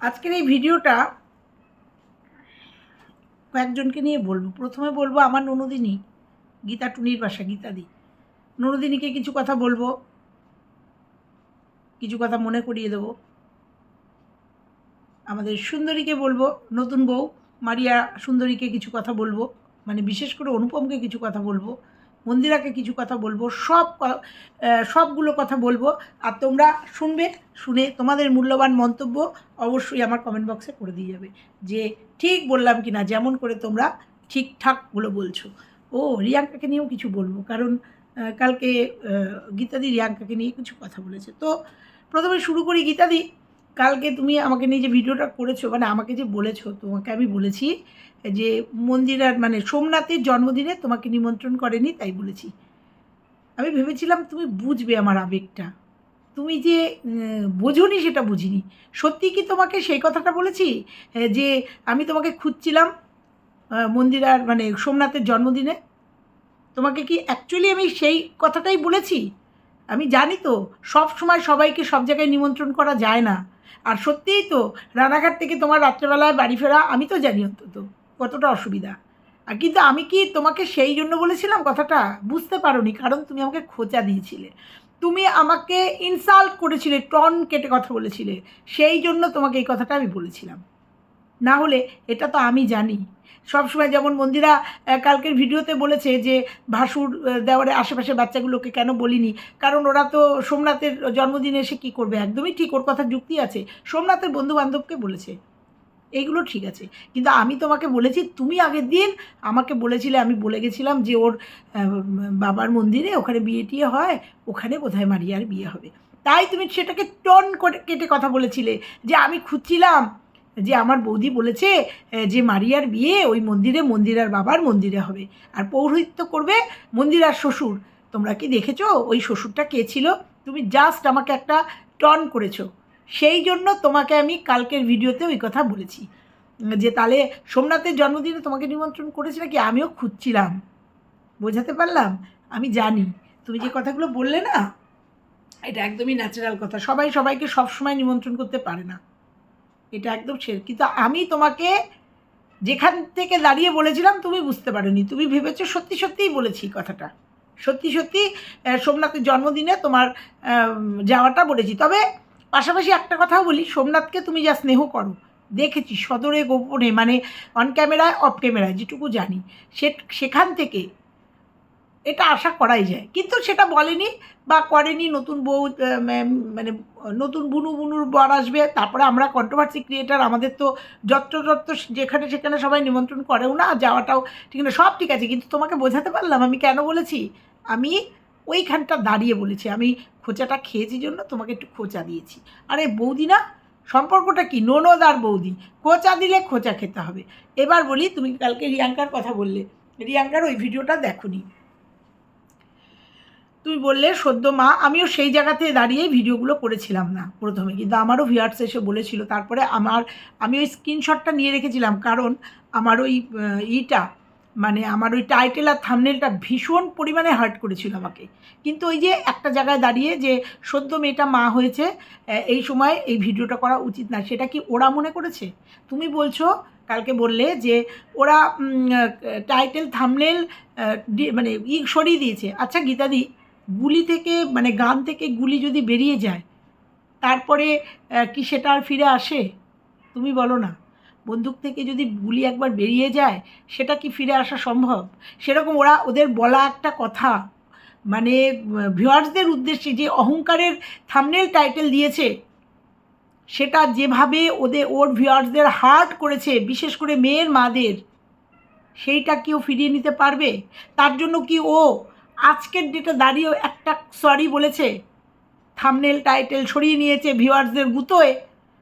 আজকের এই ভিডিওটা কয়েকজনকে নিয়ে বলব। প্রথমে বলব আমার ননদিনী, গীতা টুনির বাসা গীতাদি ননদিনীকে কিছু কথা বলব, কিছু কথা মনে করিয়ে দেবো। আমাদের সুন্দরীকে বলব, নতুন বউ, মারিয়া সুন্দরীকে কিছু কথা বলব মানে বিশেষ করে অনুপমকে কিছু কথা বলব। মন্দিরাকে কিছু কথা বলব, সব সবগুলো কথা বলব। আর তোমরা শুনবে, শুনে তোমাদের মূল্যবান মন্তব্য অবশ্যই আমার কমেন্ট বক্সে করে দিয়ে যাবে। যে ঠিক বললাম কি না যেমন করে তোমরা ঠিকঠাকগুলো বলছো। ও, রিয়াঙ্কাকে নিয়েও কিছু বলব, কারণ কালকে গীতাদি রিয়াঙ্কাকে নিয়ে কিছু কথা বলেছে। তো প্রথমে শুরু করি গীতাদি। কালকে তুমি আমাকে নিয়ে যে ভিডিওটা করেছ মানে আমাকে যে বলেছ, তোমাকে আমি বলেছি যে মন্দিরার মানে সোমনাথের জন্মদিনে তোমাকে নিমন্ত্রণ করেনি, তাই বলেছি। আমি ভেবেছিলাম তুমি বুঝবে আমার আবেগটা। তুমি যে বোঝোনি সেটা বুঝিনি। সত্যি কি তোমাকে সেই কথাটা বলেছি? যে আমি তোমাকে খুঁজছিলাম মন্দিরার মানে সোমনাথের জন্মদিনে। তোমাকে কি অ্যাকচুয়ালি আমি সেই কথাটাই বলেছি? আমি জানি তো, সব সময় সবাইকে সব জায়গায় নিমন্ত্রণ করা যায় না। আর সত্যিই তো, রানাঘাট থেকে তোমার রাত্রেবেলায় বাড়ি ফেরা আমি তো জানি অন্তত, কতটা অসুবিধা। আর কিন্তু আমি কি তোমাকে সেই জন্য বলেছিলাম কথাটা? বুঝতে পারোনি, কারণ তুমি আমাকে খোঁচা দিয়েছিলে। তুমি আমাকে ইনসাল্ট করেছিলে, টন কেটে কথা বলেছিলে। সেই জন্য তোমাকে এই কথাটা আমি বলেছিলাম। না হলে এটা তো আমি জানি। সবসময় যেমন মন্দিরা কালকের ভিডিওতে বলেছে যে ভাসুর আহ, দেওয়ারে আশেপাশে বাচ্চাগুলোকে কেন বলিনি? কারণ ওরা তো সোমনাথের জন্মদিনে এসে কী করবে? একদমই ঠিক ওর কথা যুক্তি আছে। সোমনাথের বন্ধু বান্ধবকে বলেছে। এইগুলো ঠিক আছে। কিন্তু আমি তোমাকে বলেছি তুমি আগের দিন আমাকে বলেছিলে আমি বলে গেছিলাম যে ওর বাবার মন্দিরে ওখানে বিয়ে টিয়ে হয় ওখানে কোথায় মারিয়ার বিয়ে হবে। তাই তুমি সেটাকে টন করে কেটে কথা বলেছিলে যে আমি খুঁজছিলাম। যে আমার বৌদি বলেছে যে মারিয়ার বিয়ে ওই মন্দিরে মন্দিরার বাবার মন্দিরে হবে। আর পৌরোহিত্য করবে মন্দিরার শ্বশুর। তোমরা কি দেখেছ ওই শ্বশুরটা কে ছিল? তুমি জাস্ট আমাকে একটা টন করেছ। সেই জন্য তোমাকে আমি কালকের ভিডিওতে ওই কথা বলেছি। যে তাহলে সোমনাথের জন্মদিনে তোমাকে নিমন্ত্রণ করেছে নাকি আমিও খুঁজছিলাম। বোঝাতে পারলাম? আমি জানি। তুমি যে কথাগুলো বললে না, এটা একদমই ন্যাচারাল কথা। সবাই সবাইকে সবসময় নিমন্ত্রণ করতে পারে না। এটা একদম সে কিন্তু আমি তোমাকে যেখান থেকে দাঁড়িয়ে বলেছিলাম, তুমি বুঝতে পারোনি। তুমি ভেবেছো সত্যি সত্যিই বলেছি কথাটা। সত্যি সত্যি সোমনাথের জন্মদিনে তোমার যাওয়াটা বলেছি। তবে পাশাপাশি একটা কথাও বলি, সোমনাথকে তুমি যা স্নেহ করো, দেখেছি সদরে গোপনে মানে অন ক্যামেরায় অফ ক্যামেরায় যেটুকু জানি, সে, সেখান থেকে এটা আশা করাই যায়। কিন্তু সেটা বলেনি বা করেনি নতুন বউ মানে নতুন বুনু বুনুর বর আসবে, তারপরে আমরা কন্ট্রোভার্সি ক্রিয়েটার আমাদের তো যত্র যত্র যেখানে সেখানে সবাই নিমন্ত্রণ করেও না, যাওয়াটাও ঠিক না, সব ঠিক আছে, কিন্তু তোমাকে বোঝাতে পারলাম, আমি কেন বলেছি? আমি ওইখানটা দাঁড়িয়ে বলেছি, আমি খোঁচাটা খেয়েছি জন্য তোমাকে একটু খোঁচা দিয়েছি। আরে বৌদি না, সম্পর্কটা কি? ননদ আর বৌদি, খোঁচা দিলে খোঁচা খেতে হবে। এবার বলি, তুমি কালকে রিয়াঙ্কার কথা বললে, রিয়াঙ্কার ওই ভিডিওটা দেখোনি। তুমি বললে সদ্য মা, আমিও সেই জায়গাতে দাঁড়িয়েই ভিডিওগুলো করেছিলাম না প্রথমে। কিন্তু আমারও ভিউয়ার্স এসে বলেছিল, তারপরে আমার, আমি ওই স্ক্রিনশটটা নিয়ে রেখেছিলাম কারণ আমার ওই ইটা মানে আমার ওই টাইটেল আর থামনেলটা ভীষণ পরিমাণে হার্ট করেছিল আমাকে। কিন্তু ওই যে একটা জায়গায় দাঁড়িয়ে যে সদ্য মেয়েটা মা হয়েছে এই সময় এই ভিডিওটা করা উচিত না। সেটা কি ওরা মনে করেছে? তুমি বলছো, কালকে বললে যে ওরা টাইটেল থামনেল মানে ই সরিয়ে দিয়েছে। আচ্ছা গীতাদি গুলি থেকে মানে গান থেকে গুলি যদি বেরিয়ে যায়, তারপরে কি সেটা আর ফিরে আসে? তুমি বলো না। বন্দুক থেকে যদি গুলি একবার বেরিয়ে যায়, সেটা কি ফিরে আসা সম্ভব? সেরকম ওরা ওদের বলা একটা কথা। মানে ভিউয়ার্সদের উদ্দেশ্যে যে অহংকারের থামনেল টাইটেল দিয়েছে, সেটা যেভাবে ওদের ওর ভিউয়ার্সদের হার্ট করেছে, বিশেষ করে মেয়ের মাদের, সেইটা কেউ ফিরিয়ে নিতে পারবে? তার জন্য কি ও আজকের ডেটে দাঁড়িয়েও একটা সরি বলেছে থামনেল টাইটেল সরিয়ে নিয়েছে ভিউয়ার্সদের গুতোয়,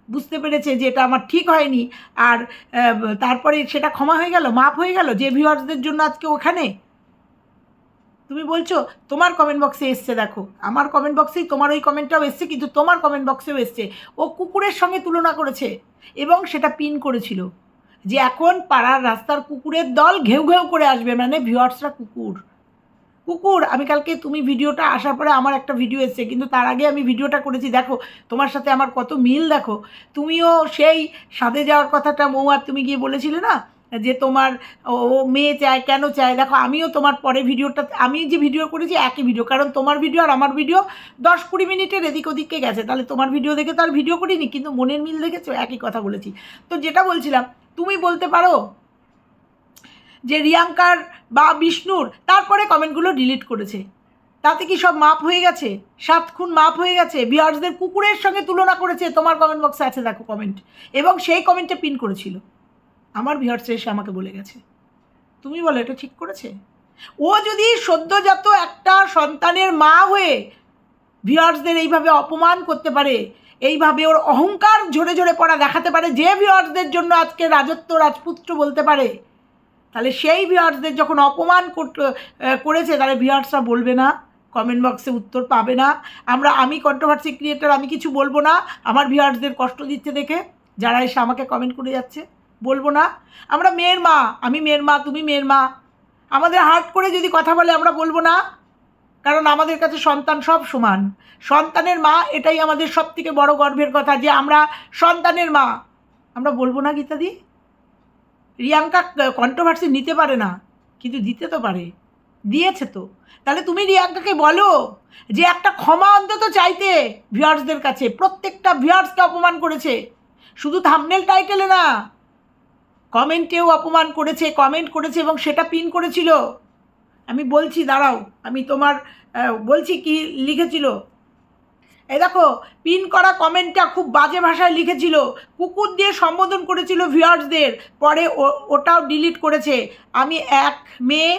বুঝতে পেরেছে যে এটা আমার ঠিক হয়নি, আর তারপরে সেটা ক্ষমা হয়ে গেল, মাফ হয়ে গেল যে ভিউয়ার্সদের জন্য আজকে ওখানে? তুমি বলছো, তোমার কমেন্ট বক্সে এসছে, দেখো, আমার কমেন্ট বক্সেই তোমার ওই কমেন্টটাও এসছে, কিন্তু তোমার কমেন্ট বক্সেও এসছে। ও কুকুরের সঙ্গে তুলনা করেছে এবং সেটা পিন করেছিল যে এখন পাড়ার রাস্তার কুকুরের দল ঘেউ ঘেউ করে আসবে মানে ভিউয়ার্সরা কুকুর। কুকুর, আমি কালকে তুমি ভিডিওটা আসার পরে আমার একটা ভিডিও এসছে, কিন্তু তার আগে আমি ভিডিওটা করেছি। দেখো, তোমার সাথে আমার কত মিল, দেখো। তুমিও সেই সাদে যাওয়ার কথাটা মৌয়ার তুমি গিয়ে বলেছিলে না? যে তোমার ও ও মেয়ে চায়, কেন চায়? দেখো, আমিও তোমার পরে ভিডিওটা, আমি যে ভিডিও করেছি একই ভিডিও, কারণ তোমার ভিডিও আর আমার ভিডিও দশ কুড়ি মিনিটের এদিক ওদিককে গেছে। তাহলে তোমার ভিডিও দেখে তো আর ভিডিও করিনি, কিন্তু মনের মিল দেখেছ, একই কথা বলেছি। তো যেটা বলছিলাম, তুমি বলতে পারো যে রিয়াঙ্কার বা বিষ্ণুর, তারপরে কমেন্টগুলো ডিলিট করেছে। তাতে কি সব মাপ হয়ে গেছে? সাত খুন মাপ হয়ে গেছে। ভিউয়ার্সদের কুকুরের সঙ্গে তুলনা করেছে। তোমার কমেন্ট বক্সে আছে, দেখো কমেন্ট এবং সেই কমেন্টে পিন করেছিল। আমার ভিউয়ার্স এসে আমাকে বলে গেছে। তুমি বলো, এটা ঠিক করেছে? ও যদি সদ্যজাত একটা সন্তানের মা হয়ে ভিউয়ার্সদের এইভাবে অপমান করতে পারে, এইভাবে ওর অহংকার ঝরে ঝরে পড়া দেখাতে পারে, যে ভিউয়ার্সদের জন্য আজকে রাজত্ব রাজপুত্র বলতে পারে তাহলে সেই ভিউয়ার্সদের যখন অপমান করেছে, তাহলে ভিউয়ার্সরা বলবে না কমেন্ট বক্সে উত্তর পাবে না। আমরা, আমি কন্ট্রোভার্সি ক্রিয়েটার আমি কিছু বলব না। আমার ভিউয়ার্সদের কষ্ট দিচ্ছে দেখে, যারা এসে আমাকে কমেন্ট করে যাচ্ছে, বলব না। আমরা মেয়ের মা, আমি মেয়ের মা, তুমি মেয়ের মা। আমাদের হার্ট করে যদি কথা বলে, আমরা বলব না। কারণ আমাদের কাছে সন্তান সব সমান। সন্তানের মা, এটাই আমাদের সব থেকে বড় গর্বের কথা, যে আমরা সন্তানের মা। আমরা বলব না, গীতাদি? রিয়াঙ্কা কন্ট্রোভার্সি নিতে পারে না, কিন্তু দিতে তো পারে। দিয়েছে তো। তাহলে তুমি রিয়াঙ্কাকে বলো যে একটা ক্ষমা অন্তত চাইতে ভিউয়ার্সদের কাছে, প্রত্যেকটা ভিউয়ার্সকে অপমান করেছে। শুধু থামনেল টাইটেলে না কমেন্টেও অপমান করেছে কমেন্ট করেছে এবং সেটা পিন করেছিল। আমি বলছি, দাঁড়াও, আমি তোমার বলছি কি লিখেছিল। এই দেখো, পিন করা কমেন্টটা খুব বাজে ভাষায় লিখেছিল। কুকুর দিয়ে সম্বোধন করেছিল ভিউয়ার্সদের পরে ওটাও ডিলিট করেছে। আমি এক মেয়ে,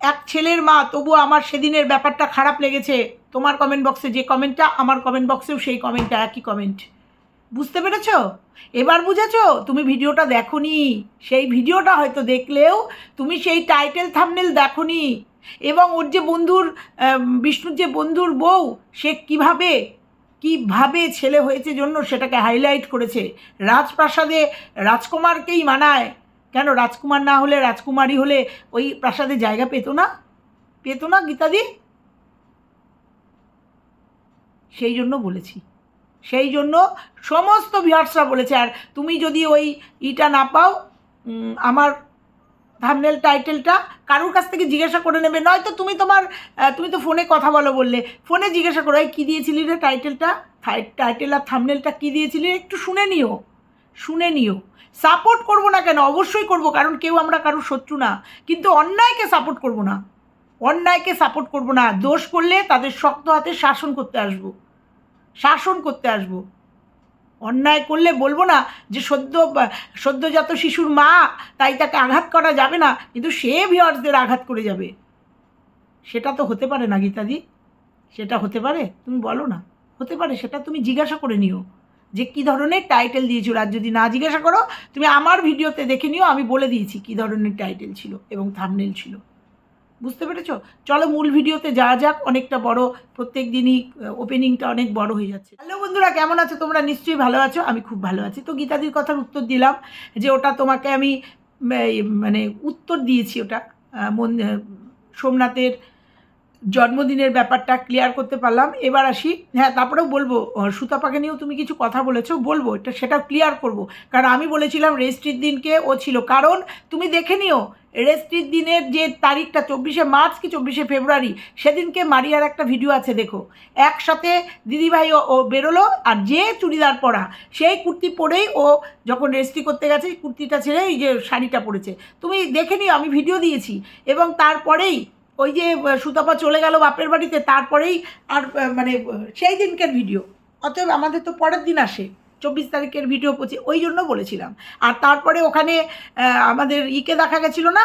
এক ছেলের মা, তবু আমার সেদিনের ব্যাপারটা খারাপ লেগেছে। তোমার কমেন্ট বক্সে যে কমেন্টটা, আমার কমেন্ট বক্সেও সেই কমেন্টটা, একই কমেন্ট বুঝতে পেরেছ? এবার বুঝেছ? তুমি ভিডিওটা দেখোনি। সেই ভিডিওটা হয়তো দেখলেও তুমি সেই টাইটেল থামনেল দেখোনি। এবং ওর যে বন্ধুর বিষ্ণুর যে বন্ধুর বউ, সে কীভাবে কীভাবে ছেলে হয়েছে জন্য সেটাকে হাইলাইট করেছে। রাজপ্রাসাদে রাজকুমারকেই মানায়। কেন? রাজকুমার না হলে রাজকুমারী হলে ওই প্রাসাদে জায়গা পেতো না? পেতো না গীতাদি? সেই জন্য বলেছি। সেই জন্য সমস্ত ভিউয়ার্সরা বলেছে, আর তুমি যদি ওই ইটা না পাও আমার থামনেল টাইটেলটা কারোর কাছ থেকে জিজ্ঞাসা করে নেবে। নয়তো তুমি তোমার তুমি তো ফোনে কথা বলো বললে। ফোনে জিজ্ঞাসা করো, এই কী দিয়েছিলি রে টাইটেলটা টাইটেল আর থামনেলটা কী দিয়েছিলি একটু শুনে নিও। শুনে নিও। সাপোর্ট করব না কেন? অবশ্যই করব, কারণ কেউ আমরা কারোর শত্রু না। কিন্তু অন্যায়কে সাপোর্ট করব না। অন্যায়কে সাপোর্ট করব না। দোষ করলে তাদের শক্ত হাতে শাসন করতে আসব। শাসন করতে আসব। অন্যায় করলে বলব না যে সদ্য, সদ্যজাত শিশুর মা তাই তাকে আঘাত করা যাবে না, কিন্তু সে ভিওয়ার্সদের আঘাত করে যাবে। সেটা তো হতে পারে না গীতাদি সেটা হতে পারে? তুমি বলো না। হতে পারে, সেটা তুমি জিজ্ঞাসা করে নিও। যে কী ধরনের টাইটেল দিয়েছিল আর যদি না জিজ্ঞাসা করো, তুমি আমার ভিডিওতে দেখে নিও, আমি বলে দিয়েছি কী ধরনের টাইটেল ছিল এবং থামনেল ছিল। বুঝতে পেরেছ? চলো মূল ভিডিওতে যাওয়া যাক, অনেকটা বড়, প্রত্যেক দিনই ওপেনিংটা অনেক বড় হয়ে যাচ্ছে। হ্যালো বন্ধুরা, কেমন আছো? তোমরা নিশ্চয়ই ভালো আছো, আমি খুব ভালো আছি। তো গীতাদির কথার উত্তর দিলাম যে ওটা তোমাকে আমি মানে উত্তর দিয়েছি ওটা মন সোমনাথের জন্মদিনের ব্যাপারটা ক্লিয়ার করতে পারলাম। এবার আসি হ্যাঁ তারপরেও বলব সুতাপাকে নিয়েও তুমি কিছু কথা বলেছ, বলব, এটা সেটা ক্লিয়ার করব। কারণ আমি বলেছিলাম রেজিস্ট্রির দিনকে ও ছিল। কারণ তুমি দেখে নিও রেজিস্ট্রির দিনের যে তারিখটা, চব্বিশে মার্চ কি চব্বিশে ফেব্রুয়ারি, সেদিনকে মারিয়ার একটা ভিডিও আছে, দেখো। একসাথে দিদিভাই ও বেরোলো, আর যে চুড়িদার পরা, সেই কুর্তি পরেই ও যখন রেজিস্ট্রি করতে গেছে কুর্তিটা ছেড়ে এই যে শাড়িটা পরেছে। তুমি দেখে নিও, আমি ভিডিও দিয়েছি। এবং তারপরেই ওই যে সুতপা চলে গেল বাপের বাড়িতে, তারপরেই আর মানে সেই দিনকার ভিডিও। অতএব আমাদের তো পরের দিন আসে। চব্বিশ তারিখের ভিডিও পঁচিশ ওই জন্য বলেছিলাম। আর তারপরে ওখানে আমাদের ইকে দেখা গেছিল না?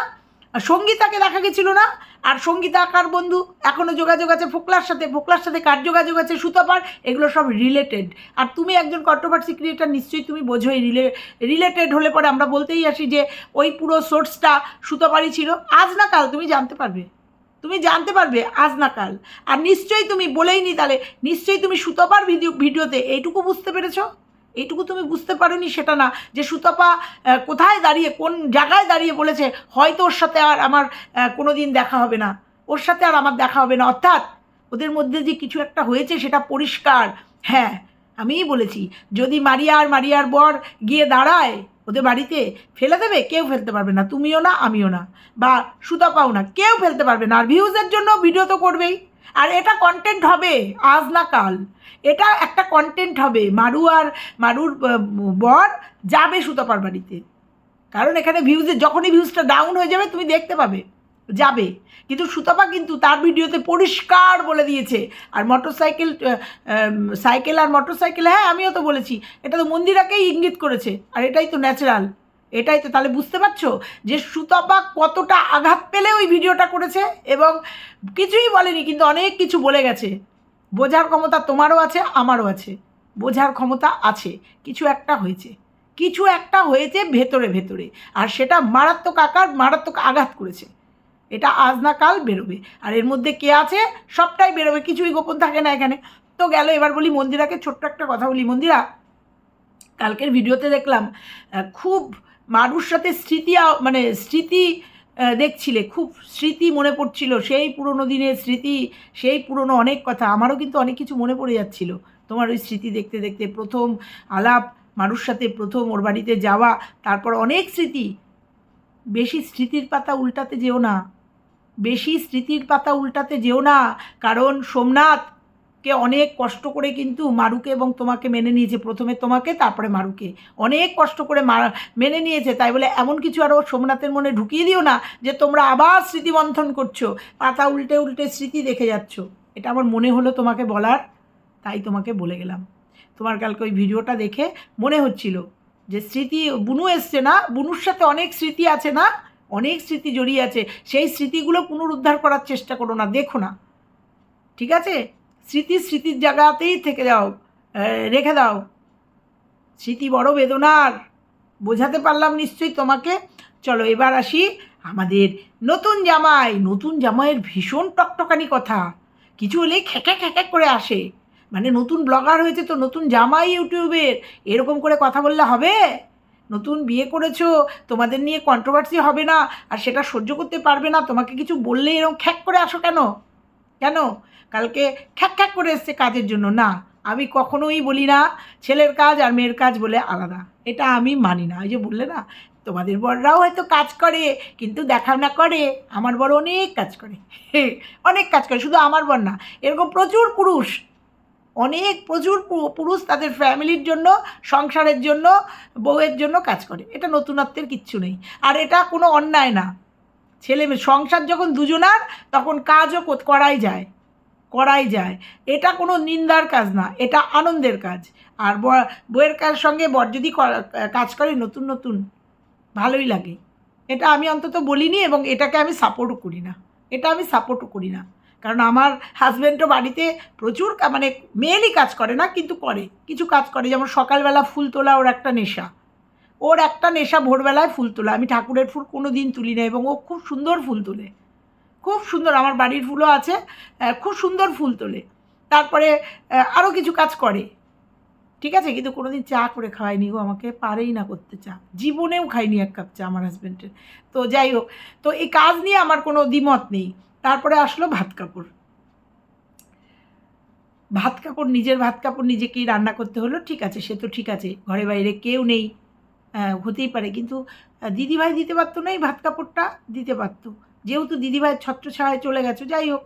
সঙ্গীতাকে দেখা গেছিল না? আর সঙ্গীতা আকার বন্ধু? এখনও যোগাযোগ আছে ফোকলার সাথে ফোকলার সাথে কার যোগাযোগ আছে? সুতপার এগুলো সব রিলেটেড আর তুমি একজন কন্ট্রোভার্সি ক্রিয়েটার নিশ্চয়ই তুমি বোঝোই রিলে রিলেটেড হলে পরে আমরা বলতেই আসি যে ওই পুরো সোর্সটা সুতপারই ছিল। আজ না কাল, তুমি জানতে পারবে। তুমি জানতে পারবে আজ না কাল। আর নিশ্চয়ই তুমি বলেই নি তাহলে, নিশ্চয়ই তুমি সুতপার ভিডিও ভিডিওতে এইটুকু বুঝতে পেরেছ? এইটুকু তুমি বুঝতে পারোনি সেটা না, যে সুতপা কোথায় দাঁড়িয়ে, কোন জায়গায় দাঁড়িয়ে বলেছে, হয়তো ওর সাথে আর আমার কোনো দিন দেখা হবে না। ওর সাথে আর আমার দেখা হবে না। অর্থাৎ ওদের মধ্যে যে কিছু একটা হয়েছে সেটা পরিষ্কার। হ্যাঁ আমিই বলেছি, যদি মারিয়া আর মারিয়ার বর গিয়ে দাঁড়ায় ওদের বাড়িতে, ফেলে দেবে? কেউ ফেলতে পারবে না। তুমিও না, আমিও না। বা সুতাপাও না। কেউ ফেলতে পারবে না। আর ভিউজের জন্য ভিডিও তো করবেই। আর এটা কন্টেন্ট হবে আজ না কাল। এটা একটা কন্টেন্ট হবে। মারু আর মারুর বর যাবে সুতাপার বাড়িতে। কারণ এখানে ভিউজে যখনই ভিউজটা ডাউন হয়ে যাবে, তুমি দেখতে পাবে, যাবে। কিন্তু সুতপা কিন্তু তার ভিডিওতে পরিষ্কার বলে দিয়েছে। আর মোটর সাইকেল আর মোটর সাইকেল হ্যাঁ আমিও তো বলেছি। এটা তো মন্দিরাকেই ইঙ্গিত করেছে। আর এটাই তো ন্যাচারাল এটাই তো, তাহলে বুঝতে পারছ যে সুতপা কতটা আঘাত পেলে ওই ভিডিওটা করেছে? এবং কিছুই বলেনি, কিন্তু অনেক কিছু বলে গেছে। বোঝার ক্ষমতা তোমারও আছে, আমারও আছে। বোঝার ক্ষমতা আছে, কিছু একটা হয়েছে। কিছু একটা হয়েছে ভেতরে ভেতরে, আর সেটা মারাত্মক আকার, মারাত্মক আঘাত করেছে। এটা আজ না কাল বেরোবে। আর এর মধ্যে কে আছে? সবটাই বেরোবে, কিছুই গোপন থাকে না এখানে। তো গেল, এবার বলি মন্দিরাকে, ছোট্ট একটা কথা বলি। মন্দিরা, কালকের ভিডিওতে দেখলাম খুব মারুর সাথে স্মৃতি মানে স্মৃতি দেখছিলে, খুব স্মৃতি মনে পড়ছিল। সেই পুরনো দিনের স্মৃতি, সেই পুরনো অনেক কথা, আমারও কিন্তু অনেক কিছু মনে পড়ে যাচ্ছিল। তোমার ওই স্মৃতি দেখতে দেখতে প্রথম আলাপ মানুষ সাথে প্রথম ওর বাড়িতে যাওয়া, তারপর অনেক স্মৃতি। বেশি স্মৃতির পাতা উল্টাতে যেও না। বেশি স্মৃতির পাতা উল্টাতে যেও না, কারণ সোমনাথকে অনেক কষ্ট করে কিন্তু মারুকে এবং তোমাকে মেনে নিয়েছে। প্রথমে তোমাকে, তারপরে মারুকে। অনেক কষ্ট করে মা, মেনে নিয়েছে। তাই বলে এমন কিছু আরও সোমনাথের মনে ঢুকিয়ে দিও না যে তোমরা আবার স্মৃতি মন্থন করছ। পাতা উল্টে উল্টে স্মৃতি দেখে যাচ্ছ। এটা আমার মনে হলো তোমাকে বলার, তাই তোমাকে বলে গেলাম। তোমার কালকে ওই ভিডিওটা দেখে মনে হচ্ছিল যে স্মৃতি, বুনু এসছে না? বুনুর সাথে অনেক স্মৃতি আছে না? অনেক স্মৃতি জড়িয়ে আছে। সেই স্মৃতিগুলো পুনরুদ্ধার করার চেষ্টা করো না। দেখো না। ঠিক আছে? স্মৃতি স্মৃতির জায়গাতেই থেকে দাও রেখে দাও। স্মৃতি বড় বেদনার, বোঝাতে পারলাম নিশ্চয়ই তোমাকে। চলো এবার আসি আমাদের নতুন জামাই, নতুন জামাইয়ের ভীষণ টকটকানি কথা। কিছু হলেই খ্যাঁকা খ্যাঁকা করে আসে। মানে নতুন ব্লগার হয়েছে তো, নতুন জামাই ইউটিউবের, এরকম করে কথা বললে হবে? নতুন বিয়ে করেছ, তোমাদের নিয়ে কন্ট্রোভার্সি হবে না, আর সেটা সহ্য করতে পারবে না, তোমাকে কিছু বললে এরকম খ্যাক করে আসো কেন? কেন? কালকে খ্যাক খ্যাক করে এসছে কাজের জন্য। না, আমি কখনোই বলি না, ছেলের কাজ আর মেয়ের কাজ বলে আলাদা। এটা আমি মানি না। ওই যে বললে না, তোমাদের বড়রাও হয়তো কাজ করে, কিন্তু দেখা না করে। আমার বড় অনেক কাজ করে। অনেক কাজ করে। শুধু আমার বর না, এরকম প্রচুর পুরুষ। অনেক প্রচুর পুরুষ তাদের ফ্যামিলির জন্য, সংসারের জন্য, বউয়ের জন্য কাজ করে। এটা নতুনত্বের কিচ্ছু নেই। আর এটা কোনো অন্যায় না। ছেলে মেয়ে, সংসার যখন দুজনার, তখন কাজও কর- করাই যায় করাই যায়। এটা কোনো নিন্দার কাজ না, এটা আনন্দের কাজ। আর ব- বউয়ের কাজ সঙ্গে বর যদি কাজ করে নতুন নতুন, ভালোই লাগে। এটা আমি অন্তত বলিনি এবং এটাকে আমি সাপোর্টও করি না। এটা আমি সাপোর্টও করি না। কারণ আমার হাজব্যান্ডও বাড়িতে প্রচুর মানে মেয়েরই কাজ করে না, কিন্তু করে। কিছু কাজ করে, যেমন সকালবেলা ফুল তোলা ওর একটা নেশা। ওর একটা নেশা ভোরবেলায় ফুল তোলা। আমি ঠাকুরের ফুল কোনো দিন তুলি না এবং ও খুব সুন্দর ফুল তোলে। খুব সুন্দর, আমার বাড়ির ফুলও আছে খুব সুন্দর ফুল তোলে। তারপরে আরও কিছু কাজ করে। ঠিক আছে? কিন্তু কোনোদিন চা করে খাওয়ায়নি গো, আমাকে পারেই না করতে চা। জীবনেও খাইনি এক কাপ চা আমার হাজব্যান্ডের তো যাই হোক, তো এই কাজ নিয়ে আমার কোনো দ্বিমত নেই। তারপরে আসলো ভাত কাপড়। ভাত কাপড়, নিজের ভাত কাপড় নিজেকেই রান্না করতে হলো। ঠিক আছে, সে তো ঠিক আছে, ঘরে বাইরে কেউ নেই। হতেই পারে। কিন্তু দিদিভাই দিতে পারতো না, এই ভাত কাপড়টা দিতে পারতো। যেহেতু দিদিভাই ছত্রছায়ায় চলে গেছো, যাই হোক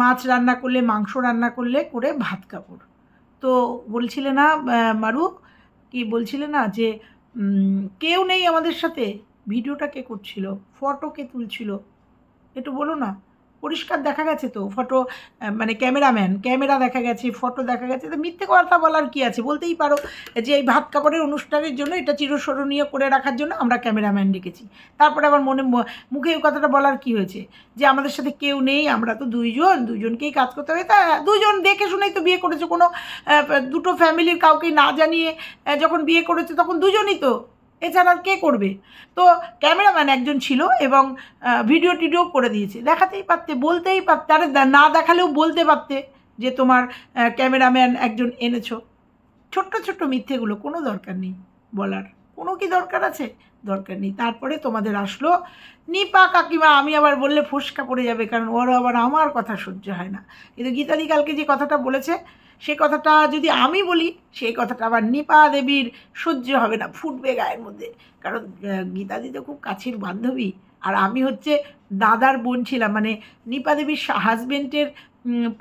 মাছ রান্না করলে, মাংস রান্না করলে করে ভাত কাপড়। তো বলছিলে না মারু, কি বলছিলে না যে কেউ নেই আমাদের সাথে। ভিডিওটা কে করছিল? ফটো কে তুলছিল? একটু বলো না। পরিষ্কার দেখা গেছে তো ফটো মানে ক্যামেরাম্যান ক্যামেরা দেখা গেছে ফটো দেখা গেছে, তো মিথ্যে কথা বলার কি আছে? বলতেই পারো যে এই ভাত কাপড়ের অনুষ্ঠানের জন্য এটা চিরস্মরণীয় করে রাখার জন্য আমরা ক্যামেরাম্যান রেখেছি তারপরে আবার মনে মুখে এই কথাটা বলার কি হয়েছে? যে আমাদের সাথে কেউ নেই, আমরা তো দুইজন দুজনকেই কাজ করতে হবে। তা দুজন দেখে শুনেই তো বিয়ে করেছে, কোনো দুটো ফ্যামিলির কাউকে না জানিয়ে যখন বিয়ে করেছে তখন দুজনই তো। এছাড়া কে করবে। তো ক্যামেরাম্যান একজন ছিল এবং ভিডিও টিডিও করে দিয়েছে। দেখাতেই পারতে, বলতেই পারতে আরে না দেখালেও বলতে পারতে যে তোমার ক্যামেরাম্যান একজন এনেছো। ছোট্ট ছোট্ট মিথ্যেগুলো কোনো দরকার নেই বলার। কোনো কি দরকার আছে? দরকার নেই। তারপরে তোমাদের আসলো, নিপা কাকিমা, আমি আবার বললে ফোসকা পড়ে যাবে, কারণ ওরা আবার আমার কথা সহ্য হয় না। কিন্তু গীতাদি কালকে যে কথাটা বলেছে সেই কথাটা যদি আমি বলি সেই কথাটা আবার নিপা দেবীর সহ্য হবে না, ফুটবে গায়ের মধ্যে। কারণ গীতাদি তো খুব কাছের বান্ধবী। আর আমি হচ্ছে দাদার বোন ছিলাম মানে নিপা দেবীর হাজবেন্ডের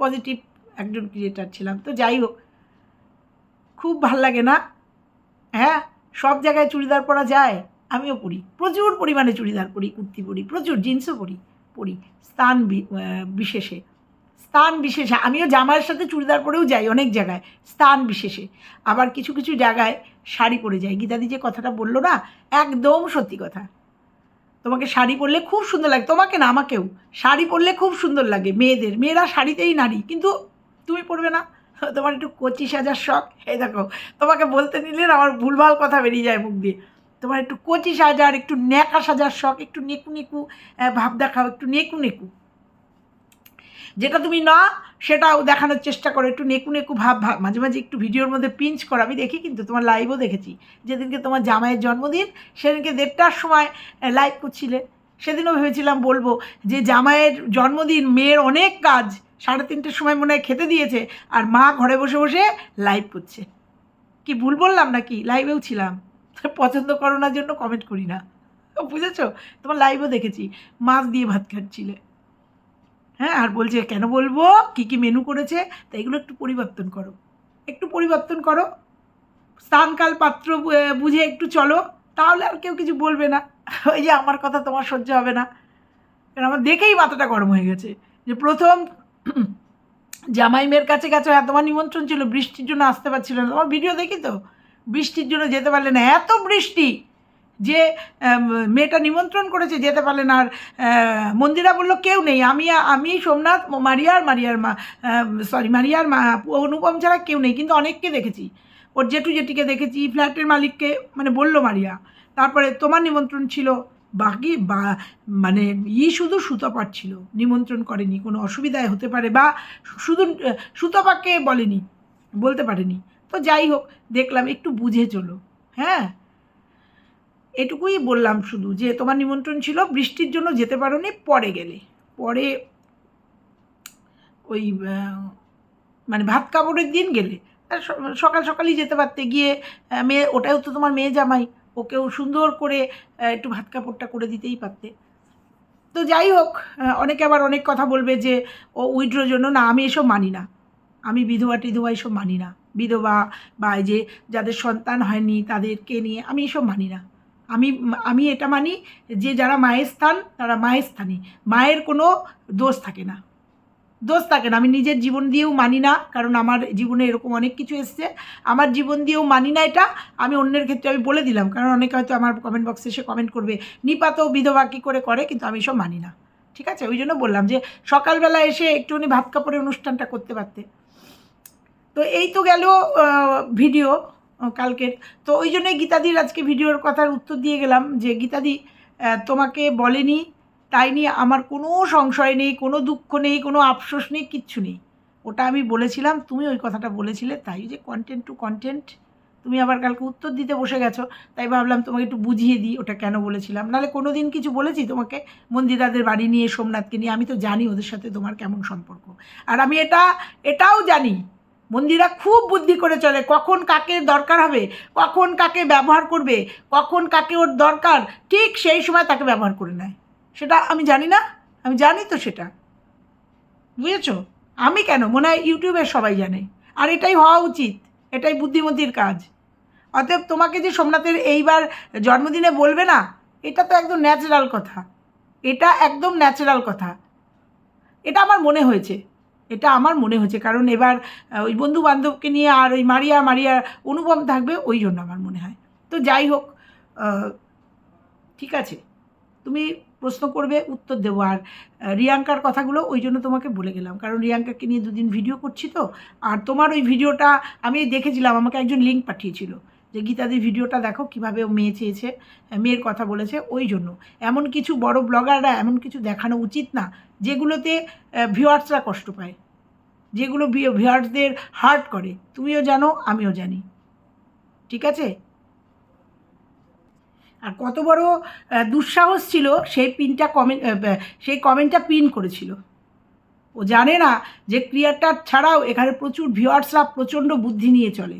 পজিটিভ একজন ক্রিয়েটার ছিলাম। তো যাই হোক, খুব ভালো লাগে না? হ্যাঁ সব জায়গায় চুড়িদার পরা যায়, আমিও পরি। প্রচুর পরিমাণে চুড়িদার পরি, কুর্তি পরি, প্রচুর জিন্সও পরি পরি। স্থান বিশেষে। স্থান বিশেষে। আমিও জামার সাথে চুড়িদার পরেও যাই অনেক জায়গায়, স্থান বিশেষে। আবার কিছু কিছু জায়গায় শাড়ি পরে যাই। গীতাদি যে কথাটা বলল না, একদম সত্যি কথা। তোমাকে শাড়ি পরলে খুব সুন্দর লাগে। তোমাকে না, আমাকেও। শাড়ি পরলে খুব সুন্দর লাগে মেয়েদের। মেয়েরা শাড়িতেই নারী, কিন্তু তুমি পরবে না। তোমার একটু কচি সাজার শখ। এই দেখো, তোমাকে বলতে নিলে আমার ভুলভাল কথা বেরিয়ে যায় মুখ দিয়ে। তোমার একটু কচি সাজার, একটু ন্যাকা সাজার শখ, একটু নেকু নেকু ভাব দেখাও, একটু নেকু নেকু। যেটা তুমি না, সেটাও দেখানোর চেষ্টা করো। একটু নেকু নেকু ভাব ভাব। মাঝে মাঝে একটু ভিডিওর মধ্যে পিঞ্চ করো। আমি দেখি কিন্তু তোমার লাইভও দেখেছি। যেদিনকে তোমার জামাইয়ের জন্মদিন, সেদিনকে দেড়টার সময় লাইভ করছিলে। সেদিনও ভেবেছিলাম বলব যে জামাইয়ের জন্মদিন, মেয়ের অনেক কাজ, সাড়ে তিনটের সময় মনে হয় খেতে দিয়েছে আর মা ঘরে বসে বসে লাইভ করছে। কি ভুল বললাম নাকি? লাইভেও ছিলাম। পছন্দ করোনার জন্য কমেন্ট করি না। বুঝেছ? তোমার লাইভও দেখেছি। মাছ দিয়ে ভাত খাচ্ছিলে। হ্যাঁ আর বলছে, কেন বলব? কি কি মেনু করেছে? তা এগুলো একটু পরিবর্তন করো। একটু পরিবর্তন করো। স্থানকাল পাত্র বুঝে একটু চলো। তাহলে আর কেউ কিছু বলবে না। ওই যে আমার কথা তোমার সহ্য হবে না। কারণ আমার দেখেই মাথাটা গরম হয়ে গেছে। যে প্রথম জামাই মেয়ের কাছে গেছো হ্যাঁ তোমার নিমন্ত্রণ ছিল, বৃষ্টির জন্য আসতে পারছিল না। তোমার ভিডিও দেখি তো? বৃষ্টির জন্য যেতে পারলে না। এত বৃষ্টি! যে মেয়েটা নিমন্ত্রণ করেছে যেতে পারলেন আর মন্দিরা বলল, কেউ নেই, আমি আমি সোমনাথ, মারিয়ার মারিয়ার মা সরি মারিয়ার মা, অনুপম ছাড়া কেউ নেই, কিন্তু অনেককে দেখেছি। ওর জেঠু জেঠিকে দেখেছি, ফ্ল্যাটের মালিককে মানে বলল মারিয়া। তারপরে তোমার নিমন্ত্রণ ছিল, বাকি বা মানে ই শুধু সুতপার ছিল, নিমন্ত্রণ করেনি, কোনো অসুবিধায় হতে পারে বা শুধু সুতপাকে বলেনি, বলতে পারেনি। তো যাই হোক, দেখলাম, একটু বুঝে চলো হ্যাঁ? এটুকুই বললাম শুধু যে তোমার নিমন্ত্রণ ছিল, বৃষ্টির জন্য যেতে পারোনি, পরে গেলে। পরে ওই মানে ভাত কাপড়ের দিন গেলে। সকাল সকালই যেতে পারতে। গিয়ে মেয়ে, ওটাও তো তোমার মেয়ে জামাই, ওকেও সুন্দর করে একটু ভাত কাপড়টা করে দিতেই পারতে। তো যাই হোক অনেকে আবার অনেক কথা বলবে যে, ও উইড্রোর জন্য, না, আমি এসব মানি না। আমি বিধবা টিধবা এসব মানি না। বিধবা বা যে, যাদের সন্তান হয়নি, তাদেরকে নিয়ে আমি এসব মানি না। আমি আমি এটা মানি যে যারা মায়ের স্থান, তারা মায়ের স্থানে। মায়ের কোনো দোষ থাকে না। দোষ থাকে না। আমি নিজের জীবন দিয়েও মানি না, কারণ আমার জীবনে এরকম অনেক কিছু এসছে। আমার জীবন দিয়েও মানি না এটা। আমি অন্যের ক্ষেত্রে আমি বলে দিলাম। কারণ অনেকে হয়তো আমার কমেন্ট বক্সে এসে কমেন্ট করবে নিপাত বিধবা কী করে করে? কিন্তু আমি সব মানি না। ঠিক আছে? ওই জন্য বললাম যে, সকালবেলা এসে একটুখানি ভাত কাপড়ের অনুষ্ঠানটা করতে পারতে। তো এই তো গেল ভিডিও কালকের। তো ওই জন্যই গীতাদির আজকে ভিডিওর কথার উত্তর দিয়ে গেলাম যে, গীতাদি তোমাকে বলেনি, তাই নিয়ে আমার কোনো সংশয় নেই, কোনো দুঃখ নেই, কোনো আফসোস নেই, কিচ্ছু নেই। ওটা আমি বলেছিলাম, তুমি ওই কথাটা বলেছিলে, তাই যে কন্টেন্ট টু কন্টেন্ট তুমি আবার কালকে উত্তর দিতে বসে গেছো, তাই ভাবলাম তোমাকে একটু বুঝিয়ে দিই, ওটা কেন বলেছিলাম। নাহলে কোনো দিন কিছু বলেছি তোমাকে? মন্দিরাদের বাড়ি নিয়ে, সোমনাথকে নিয়ে, আমি তো জানি ওদের সাথে তোমার কেমন সম্পর্ক। আর আমি এটা, এটাও জানি মন্দিরা খুব বুদ্ধি করে চলে, কখন কাকে দরকার হবে, কখন কাকে ব্যবহার করবে, কখন কাকে ওর দরকার, ঠিক সেই সময় তাকে ব্যবহার করে নেয়। সেটা আমি জানি না, আমি জানি তো সেটা। বুঝেছ? আমি কেন? মনে হয় ইউটিউবের সবাই জানে। আর এটাই হওয়া উচিত, এটাই বুদ্ধিমতির কাজ। অতএব তোমাকে যে সোমনাথের এইবার জন্মদিনে বলবে না, এটা তো একদম ন্যাচারাল কথা। এটা একদম ন্যাচারাল কথা। এটা আমার মনে হয়েছে। এটা আমার মনে হয়েছে। কারণ এবার ওই বন্ধু বান্ধবকে নিয়ে আর ওই মারিয়া মারিয়া অনুপম থাকবে, ওই জন্য আমার মনে হয়। তো যাই হোক ঠিক আছে। তুমি প্রশ্ন করবে, উত্তর দেবো। আর রিয়াঙ্কার কথাগুলো ওই জন্য তোমাকে বলে গেলাম। কারণ রিয়াঙ্কাকে নিয়ে দুদিন ভিডিও করছি তো। আর তোমার ওই ভিডিওটা আমি দেখেছিলাম, আমাকে একজন লিঙ্ক পাঠিয়েছিল। যে গীতাদির ভিডিওটা দেখো কীভাবে ও মেয়ে চেয়েছে মেয়ের কথা বলেছে, ওই জন্য। এমন কিছু বড় ব্লগাররা এমন কিছু দেখানো উচিত না, যেগুলোতে ভিউয়ার্সরা কষ্ট পায়। যেগুলো ভিউয়ার্সদের হার্ট করে। তুমিও জানো, আমিও জানি। ঠিক আছে? আর কত বড় দুঃসাহস ছিল, সেই পিনটা কমেন্ট সেই কমেন্টটা পিন করেছিল। ও জানে না যে ক্রিয়েটার ছাড়াও এখানে প্রচুর ভিউয়ার্সরা প্রচণ্ড বুদ্ধি নিয়ে চলে।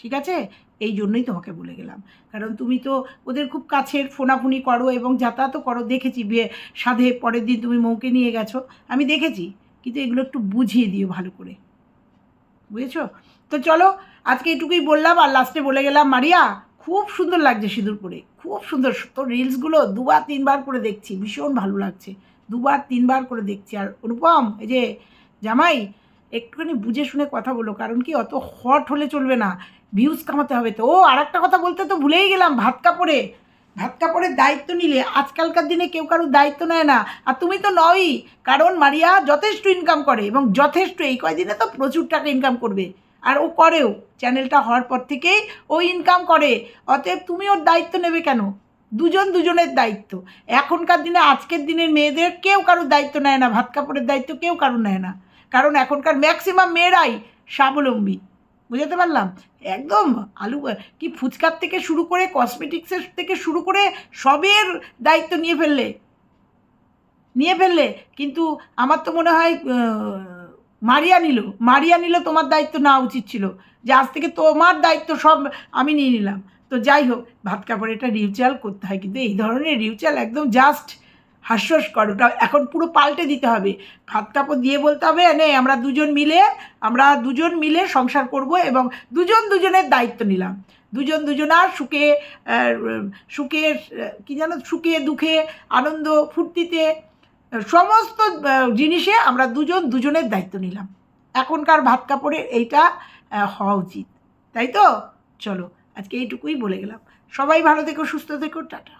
ঠিক আছে? এই জন্যই তোমাকে বলে গেলাম। কারণ তুমি তো ওদের খুব কাছের ফোনাফুনি করো এবং যাতায়াতও করো। দেখেছি বিয়ে, সাধে, পরের দিন তুমি মৌকে নিয়ে গেছো। আমি দেখেছি, কিন্তু এগুলো একটু বুঝিয়ে দিও ভালো করে। বুঝেছ? তো চলো, আজকে এটুকুই বললাম আর লাস্টে বলে গেলাম, মারিয়া, খুব সুন্দর লাগছে সিঁদুর পরে। খুব সুন্দর। তোর রিলসগুলো দুবার, তিনবার করে দেখছি। ভীষণ ভালো লাগছে। দুবার, তিনবার করে দেখছি। আর অনুপম, এই যে জামাই একটুখানি বুঝে শুনে কথা বলো, কারণ কি অত হট হলে চলবে না। ভিউজ কামাতে হবে তো। ও আর একটা কথা বলতে তো ভুলেই গেলাম, ভাত কাপড়ে। ভাত কাপড়ের দায়িত্ব নিলে আজকালকার দিনে কেউ কারোর দায়িত্ব নেয় না। আর তুমি তো নই কারণ মারিয়া যথেষ্ট ইনকাম করে এবং যথেষ্ট, এই কয়দিনে তো প্রচুর টাকা ইনকাম করবে। আর ও করেও চ্যানেলটা হওয়ার পর থেকেই ও ইনকাম করে। অতএব তুমি ওর দায়িত্ব নেবে কেন? দুজন দুজনের দায়িত্ব। এখনকার দিনে, আজকের দিনের মেয়েদের কেউ কারোর দায়িত্ব নেয় না, ভাত কাপড়ের দায়িত্ব কেউ কারোর নেয় না। কারণ এখনকার ম্যাক্সিমাম মেয়েরাই স্বাবলম্বী। বুঝতে পারলাম? একদম আলু, কি ফুচকার থেকে শুরু করে কসমেটিক্সের থেকে শুরু করে সবের দায়িত্ব নিয়ে ফেললে। নিয়ে ফেললে। কিন্তু আমার তো মনে হয় মারিয়া নিল। মারিয়া নিল তোমার দায়িত্ব নেওয়া উচিত ছিল। যে আজ থেকে তোমার দায়িত্ব সব আমি নিয়ে নিলাম। তো যাই হোক, ভাত কাপড় এটা রিউচাল করতে হয়। কিন্তু এই ধরনের রিউচাল একদম জাস্ট হাস্যস্কর ওটা এখন পুরো পাল্টে দিতে হবে। ভাত কাপড় দিয়ে বলতে হবে, নে, আমরা দুজন মিলে, আমরা দুজন মিলে সংসার করব এবং দুজন দুজনের দায়িত্ব নিলাম। দুজন দুজনার সুখে সুখে, কী যেন, সুখে, দুঃখে, আনন্দ, ফুর্তিতে, সমস্ত জিনিসে আমরা দুজন দুজনের দায়িত্ব নিলাম। এখনকার ভাত কাপড়ের এইটা হওয়া উচিত। তাই তো? চলো, আজকে এইটুকুই বলে গেলাম। সবাই ভালো থেকো, সুস্থ থেকো, টাটা।